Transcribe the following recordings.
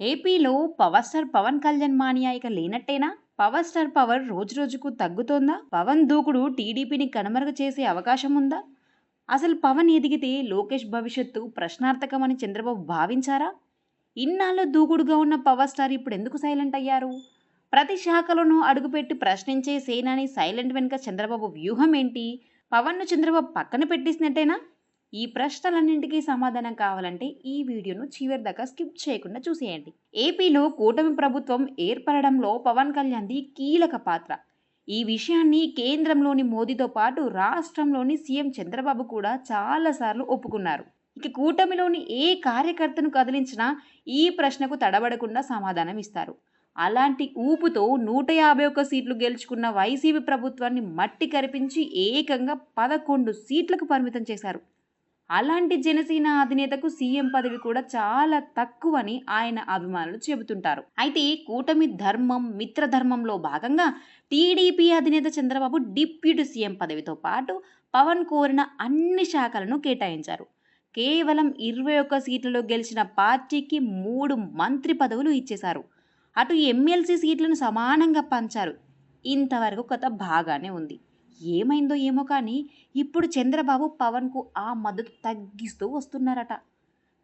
ఏపీలో power star Pawan Kalyan mania ఇక లేనట్టేనా? పవర్ స్టార్ పవర్ రోజు రోజుకు తగ్గుతోందా? పవన్ దూకుడు టీడీపీని కనుమరుగు చేసే అవకాశం ఉందా? అసలు పవన్ ఎదిగితే లోకేష్ భవిష్యత్తు ప్రశ్నార్థకమని చంద్రబాబు భావించారా? ఇన్నాళ్ళు దూకుడుగా ఉన్న పవర్ స్టార్ ఇప్పుడు ఎందుకు సైలెంట్ అయ్యారు? ప్రతి శాఖలోనూ అడుగుపెట్టి ప్రశ్నించే సేనాని సైలెంట్ వెనుక చంద్రబాబు వ్యూహం ఏంటి? పవన్ను చంద్రబాబు పక్కన పెట్టేసినట్టేనా? ఈ ప్రశ్నలన్నింటికీ సమాధానం కావాలంటే ఈ వీడియోను చివరి దాకా స్కిప్ చేయకుండా చూసేయండి. ఏపీలో కూటమి ప్రభుత్వం ఏర్పడడంలో పవన్ కళ్యాణ్ది కీలక పాత్ర. ఈ విషయాన్ని కేంద్రంలోని మోదీతో పాటు రాష్ట్రంలోని సీఎం చంద్రబాబు కూడా చాలాసార్లు ఒప్పుకున్నారు. ఇక కూటమిలోని ఏ కార్యకర్తను కదిలించినా ఈ ప్రశ్నకు తడబడకుండా సమాధానం ఇస్తారు. అలాంటి ఊపుతో నూట యాభై ఒక్క సీట్లు గెలుచుకున్న వైసీపీ ప్రభుత్వాన్ని మట్టి కరిపించి ఏకంగా పదకొండు సీట్లకు పరిమితం చేశారు. అలాంటి జనసేన అధినేతకు సీఎం పదవి కూడా చాలా తక్కువని ఆయన అభిమానులు చెబుతుంటారు. అయితే కూటమి ధర్మం మిత్రధర్మంలో భాగంగా టీడీపీ అధినేత చంద్రబాబు డిప్యూటీ సీఎం పదవితో పాటు పవన్ కోరిన అన్ని శాఖలను కేటాయించారు. కేవలం ఇరవై ఒక్క సీట్లలో గెలిచిన పార్టీకి మూడు మంత్రి పదవులు ఇచ్చేశారు. అటు ఎమ్మెల్సీ సీట్లను సమానంగా పంచారు. ఇంతవరకు కథ బాగానే ఉంది. ఏమైందో ఏమో కానీ ఇప్పుడు చంద్రబాబు పవన్కు ఆ మద్దతు తగ్గిస్తూ వస్తున్నారట.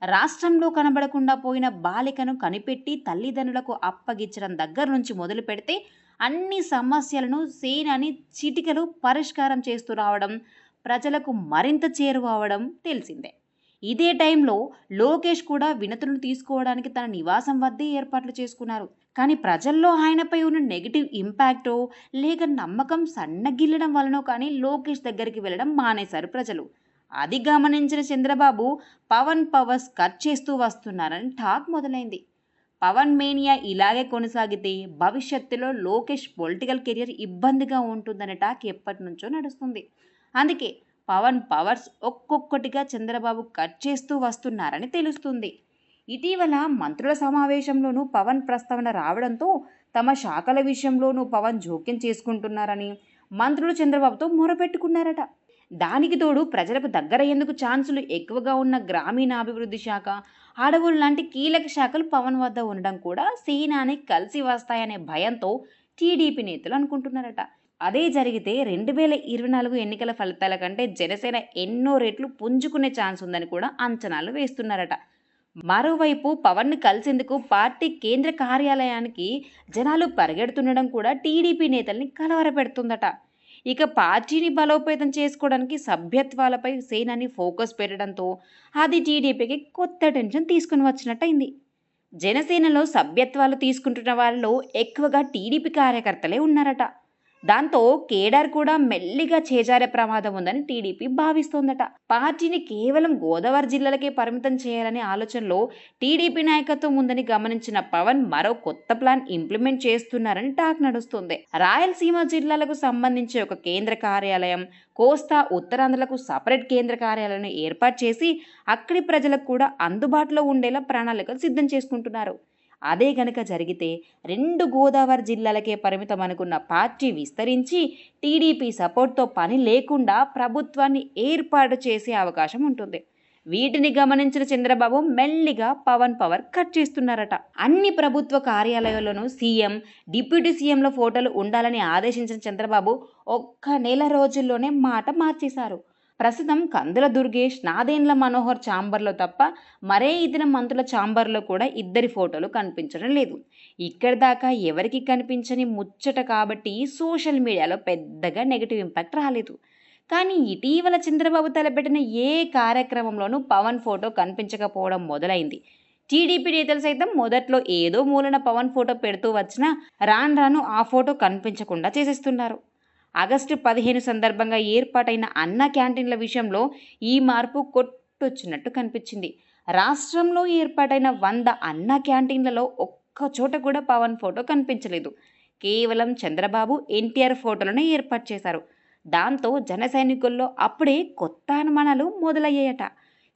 రాష్ట్రంలో కనబడకుండా పోయిన బాలికను కనిపెట్టి తల్లిదండ్రులకు అప్పగించడం దగ్గర నుంచి మొదలు పెడితే అన్ని సమస్యలను సేనాని చిటికలు పరిష్కారం చేస్తూ రావడం ప్రజలకు మరింత చేరువవడం తెలిసిందే. ఇదే టైంలో లోకేష్ కూడా వినతులను తీసుకోవడానికి తన నివాసం వద్దే ఏర్పాట్లు చేసుకున్నారు. కానీ ప్రజల్లో ఆయనపై ఉన్న నెగిటివ్ ఇంపాక్టో లేక నమ్మకం సన్నగిల్లడం వలనో కానీ లోకేష్ దగ్గరికి వెళ్ళడం మానేశారు ప్రజలు. అది గమనించిన చంద్రబాబు పవన్ పవర్స్ కట్ చేస్తూ వస్తున్నారని టాక్ మొదలైంది. పవన్ మేనియా ఇలాగే కొనసాగితే భవిష్యత్తులో లోకేష్ పొలిటికల్ కెరియర్ ఇబ్బందిగా ఉంటుందనే టాక్ ఎప్పటి నుంచో నడుస్తుంది. అందుకే పవన్ పవర్స్ ఒక్కొక్కటిగా చంద్రబాబు కట్ చేస్తూ వస్తున్నారని తెలుస్తుంది. ఇటీవల మంత్రుల సమావేశంలోనూ పవన్ ప్రస్తావన రావడంతో తమ శాఖల విషయంలోనూ పవన్ జోక్యం చేసుకుంటున్నారని మంత్రులు చంద్రబాబుతో మొరపెట్టుకున్నారట. దానికి తోడు ప్రజలకు దగ్గరయ్యేందుకు ఛాన్సులు ఎక్కువగా ఉన్న గ్రామీణాభివృద్ధి శాఖ అడవులు లాంటి కీలక శాఖలు పవన్ వద్ద ఉండడం కూడా సేనాని కలిసి వస్తాయనే భయంతో టీడీపీ నేతలు అనుకుంటున్నారట. అదే జరిగితే రెండు వేల ఇరవై నాలుగు ఎన్నికల ఫలితాల కంటే జనసేన ఎన్నో రెట్లు పుంజుకునే ఛాన్స్ ఉందని కూడా అంచనాలు వేస్తున్నారట. మరోవైపు పవన్ను కలిసేందుకు పార్టీ కేంద్ర కార్యాలయానికి జనాలు పరిగెడుతుండడం కూడా టీడీపీ నేతల్ని కలవరపెడుతుందట. ఇక పార్టీని బలోపేతం చేసుకోవడానికి సభ్యత్వాలపై సేనాని ఫోకస్ పెట్టడంతో అది టీడీపీకి కొత్త టెన్షన్ తీసుకుని వచ్చినట్టయింది. జనసేనలో సభ్యత్వాలు తీసుకుంటున్న వారిలో ఎక్కువగా టీడీపీ కార్యకర్తలే ఉన్నారట. దాంతో కేడార్ కూడా మెల్లిగా చేజారే ప్రమాదం ఉందని టీడీపీ భావిస్తోందట. పార్టీని కేవలం గోదావరి జిల్లాలకే పరిమితం చేయాలనే ఆలోచనలో టీడీపీ నాయకత్వం ఉందని గమనించిన పవన్ మరో కొత్త ప్లాన్ ఇంప్లిమెంట్ చేస్తున్నారని టాక్ నడుస్తుంది. రాయలసీమ జిల్లాలకు సంబంధించి ఒక కేంద్ర కార్యాలయం కోస్తా ఉత్తరాంధ్రలకు సపరేట్ కేంద్ర కార్యాలయం ఏర్పాటు చేసి అక్కడి ప్రజలకు కూడా అందుబాటులో ఉండేలా ప్రణాళికలు సిద్ధం చేసుకుంటున్నారు. అదే గనక జరిగితే రెండు గోదావరి జిల్లాలకే పరిమితం అనుకున్న పార్టీ విస్తరించి టీడీపీ సపోర్ట్తో పని లేకుండా ప్రభుత్వాన్ని ఏర్పాటు చేసే అవకాశం ఉంటుంది. వీటిని గమనించిన చంద్రబాబు మెల్లిగా పవన్ పవర్ కట్ చేస్తున్నారట. అన్ని ప్రభుత్వ కార్యాలయాల్లోనూ సీఎం డిప్యూటీ సీఎంల ఫోటోలు ఉండాలని ఆదేశించిన చంద్రబాబు ఒక్క నెల రోజుల్లోనే మాట మార్చేశారు. ప్రస్తుతం కందుల దుర్గేష్ నాదేండ్ల మనోహర్ ఛాంబర్లో తప్ప మరే ఇతర మంత్రుల ఛాంబర్లో కూడా ఇద్దరి ఫోటోలు కనిపించడం లేదు. ఇక్కడి దాకా ఎవరికి కనిపించని ముచ్చట కాబట్టి సోషల్ మీడియాలో పెద్దగా నెగిటివ్ ఇంపాక్ట్ రాలేదు. కానీ ఇటీవల చంద్రబాబు తలపెట్టిన ఏ కార్యక్రమంలోనూ పవన్ ఫోటో కనిపించకపోవడం మొదలైంది. టీడీపీ నేతలు సైతం మొదట్లో ఏదో మూలన పవన్ ఫోటో పెడుతూ వచ్చినా రాను రాను ఆ ఫోటో కనిపించకుండా చేసేస్తున్నారు. ఆగస్టు పదిహేను సందర్భంగా ఏర్పాటైన అన్న క్యాంటీన్ల విషయంలో ఈ మార్పు కొట్టొచ్చినట్టు కనిపించింది. రాష్ట్రంలో ఏర్పాటైన వంద అన్న క్యాంటీన్లలో ఒక్క చోట కూడా పవన్ ఫోటో కనిపించలేదు. కేవలం చంద్రబాబు ఎన్టీఆర్ ఫోటోలను ఏర్పాటు చేశారు. దాంతో జన సైనికుల్లో అప్పుడే కొత్త అనుమానాలు మొదలయ్యాయట.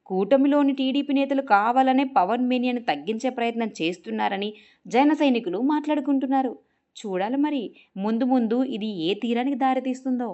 కూటమిలోని టీడీపీ నేతలు కావాలనే పవన్ మేనియాను తగ్గించే ప్రయత్నం చేస్తున్నారని జన సైనికులు మాట్లాడుకుంటున్నారు. చూడాలి మరి. ముందు ముందు ఇది ఏ తీరానికి దారితీస్తుందో.